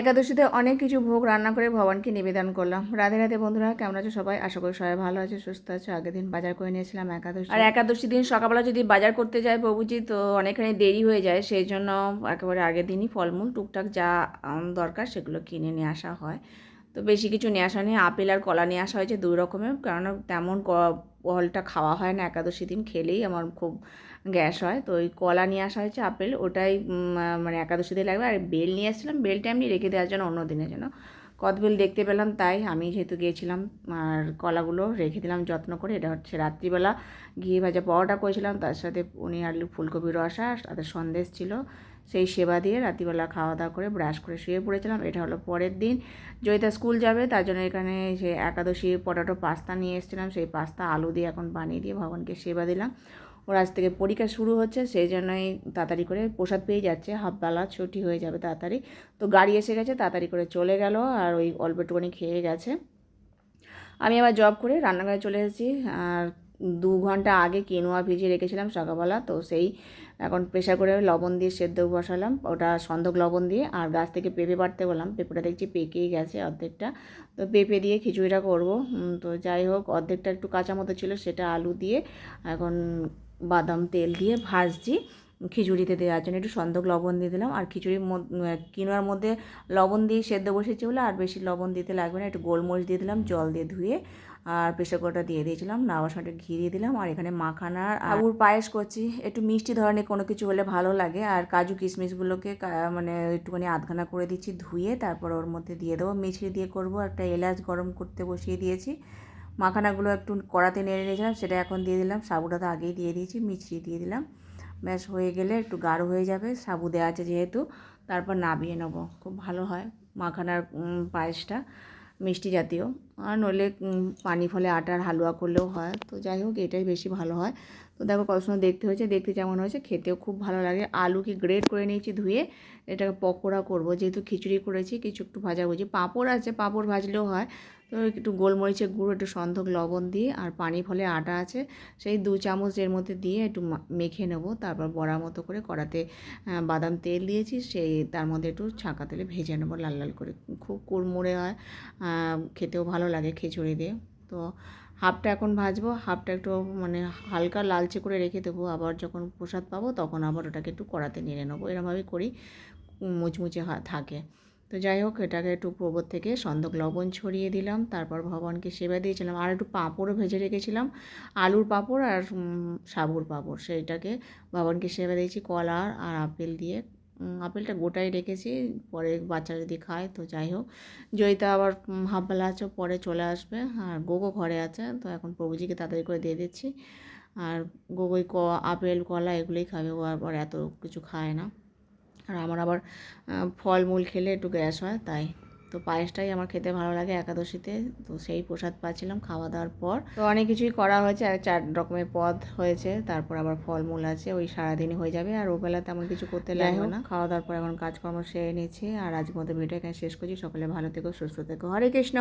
একাদশীতে অনেক কিছু ভোগ রান্না করে ভগবানকে নিবেদন করলাম। রাধে রাধে বন্ধুরা, কেমন আছো সবাই? আশা করি সবাই ভালো আছে, সুস্থ আছে। আগের দিন বাজার করে নিয়েছিলাম একাদশী। আর একাদশী দিন সকালবেলা যদি বাজার করতে যায় প্রভুজি, তো অনেকখানি দেরি হয়ে যায়। সেই জন্য একেবারে আগের দিনই ফলমূল, টুকটাক যা দরকার সেগুলো কিনে নিয়ে আসা হয়। তো বেশি কিছু নিয়ে আসা নেই। আপেল আর কলা নিয়ে আসা হয়েছে দুই রকমের। কারণ তেমন ক- ফলটা খাওয়া হয় না, একাদশী দিন খেলেই আমার খুব গ্যাস হয়। তো ওই কলা নিয়ে আসা হয়েছে আপেল। ওটাই মানে মানে একাদশীতে লাগবে। আর বেল নিয়ে আসছিলাম বেলটা এমনি রেখে দেওয়ার জন্য অন্য দিনের জন্য। কদবেল দেখতে পেলাম, তাই আমি যেহেতু গিয়েছিলাম আর কলাগুলো রেখে দিলাম যত্ন করে, এটা হচ্ছে রাত্রিবেলা ঘি ভাজা পরোটা করেছিলাম, তার সাথে উনি আলু, ফুলকপি, রসা তাতে সন্দেশ ছিল। সেই সেবা দিয়ে রাত্রিবেলা খাওয়া দাওয়া করে ব্রাশ করে শুয়ে পড়েছিলাম, এটা হলো পরের দিন। জয়িতা স্কুল যাবে, তার জন্য এখানে সে একাদশী পটাটো পাস্তা নিয়ে এসেছিলাম, সেই পাস্তা আলু দিয়ে এখন বানিয়ে দিয়ে ভগবানকে সেবা দিলাম। ওর আজ থেকে পরীক্ষা শুরু হচ্ছে, সেই জন্যই তাড়াতাড়ি করে প্রসাদ পেয়ে যাচ্ছে। হাফবেলা ছুটি হয়ে যাবে তাড়াতাড়ি। তো গাড়ি এসে গেছে, তাড়াতাড়ি করে চলে গেল আর ওই অল্প একটুখানি খেয়ে গেছে। আমি আবার জব করে রান্নাঘরে চলে এসেছি। আর দু ঘণ্টা আগে কিনোয়া ভিজিয়ে রেখেছিলাম সকালবেলা, তো সেই এখন প্রেশার করে লবণ দিয়ে সেদ্ধ বসালাম। ওটা সন্ধক লবণ দিয়ে আর গাছ থেকে পেঁপে পাড়তে বললাম। পেঁপেটা দেখছি পেকেই গেছে অর্ধেকটা। তো পেঁপে দিয়ে খিচুড়িটা করব। তো যাই হোক, অর্ধেকটা একটু কাঁচা মতো ছিল, সেটা আলু দিয়ে এখন বাদাম তেল দিয়ে ভাজছি। খিচুড়িতে দেওয়ার জন্য একটু সন্ধক লবণ দিয়ে দিলাম। আর খিচুড়ির কিনোয়ার মধ্যে লবণ দিয়ে সেদ্ধ বসেছে বলে আর বেশি লবণ দিতে লাগবে না। একটু গোলমরিচ দিয়ে দিলাম, জল দিয়ে ধুয়ে আর প্রেশার কুকারটা দিয়ে দিয়েছিলাম। নাওয়ার সময় ঘি দিয়ে দিলাম। আর এখানে মাখানার আবুর পায়েস করছি। একটু মিষ্টি ধরনের কোনো কিছু হলে ভালো লাগে। আর কাজু কিশমিশগুলোকে মানে একটুখানি আধখানা করে দিচ্ছি ধুয়ে, তারপর ওর মধ্যে দিয়ে দেবো। মিছরি দিয়ে করব। একটা এলাচ গরম করতে বসিয়ে দিয়েছি। মাখানাগুলো একটু কড়াতে নেড়ে নিয়েছিলাম, সেটা এখন দিয়ে দিলাম। সাবুটা তো আগেই দিয়ে দিয়েছি মিছরি দিয়ে দিলাম। ব্যাস, হয়ে গেলে একটু গাঢ় হয়ে যাবে, সাবু দেওয়া আছে যেহেতু। তারপর নাবিয়ে নেব, খুব ভালো হয় মাখানার পায়েসটা, মিষ্টি জাতীয়। আর নইলে পানি ফলে আটার হালুয়া করলেও হয়। তো যাই হোক, এটাই বেশি ভালো হয়। তো দেখো, কত সুন্দর দেখতে হয়েছে। দেখতে যেমন হয়েছে, খেতেও খুব ভালো লাগে। আলুকে গ্রেড করে নিয়েছি ধুয়ে, এটাকে পকোড়া করব। যেহেতু খিচুড়ি করেছি, কিছু একটু ভাজা ভাজাভুজি। পাঁপড় আছে, পাঁপড় ভাজলেও হয়। তো একটু গোলমরিচের গুঁড়ো, একটু সন্ধক, লবণ দিয়ে, আর পানি ফলে আটা আছে, সেই দু চামচ এর মধ্যে দিয়ে একটু মেখে নেব। তারপর বড়া মতো করে কড়াতে বাদাম তেল দিয়েছি, সেই তার মধ্যে একটু ছাঁকা তেলে ভেজে নেব, লাল লাল করে। খুব কুড়মুড়ে হয়। খেতেও ভালো লাগে খিচুড়ি দিয়ে। তো হাফটা এখন ভাজবো, হাফটা একটু মানে হালকা লালচে করে রেখে দেবো, আবার যখন প্রসাদ পাবো তখন আবার ওটাকে একটু কড়াতে নেড়ে নেব। এরমভাবেই করি, মুচমুচে থাকে। তো যাই হোক, এটাকে একটু প্রবর থেকে সন্দক লবণ ছড়িয়ে দিলাম, তারপর ভগবানকে সেবা দিয়েছিলাম। আর একটু পাঁপড়ও ভেজে রেখেছিলাম, আলুর পাঁপড় আর সাবুর পাঁপড়। সেইটাকে ভগবানকে সেবা দিয়েছি, কলা আর আপেল দিয়ে। আপেলটা গোটাই রেখেছি, পরে বাচ্চা যদি খায় তো যাই হোক। জয়িতা আবার হাফ হাফবেলা আছে, পরে চলে আসবে। আর গোগো ঘরে আছে, তো এখন প্রভুজিকে তাড়াতাড়ি করে দিয়ে দিচ্ছি। আর গোগোই ক, আপেল, কলা এগুলোই খাবে, ও আবার এত কিছু খায় না। আর আমার আবার ফলমূল খেলে একটু গ্যাস হয়, তাই। তো পায়েসটাই আমার খেতে ভালো লাগে একাদশীতে। তো সেই প্রসাদ পাচ্ছিলাম খাওয়া দাওয়ার পর। তো অনেক কিছুই করা হয়েছে আর চার রকমের পদ হয়েছে। তারপর আবার ফলমূল আছে ওই সারাদিনই হয়ে যাবে। আর ওবেলা তেমন কিছু করতে লাগবে না। খাওয়া দাওয়ার পর এখন কাজকর্ম সেরে নিয়েছি আর আজকের মতো ভিডিও এখানে শেষ করছি। সকলে ভালো থেকো সুস্থ থেকো। হরে কৃষ্ণ!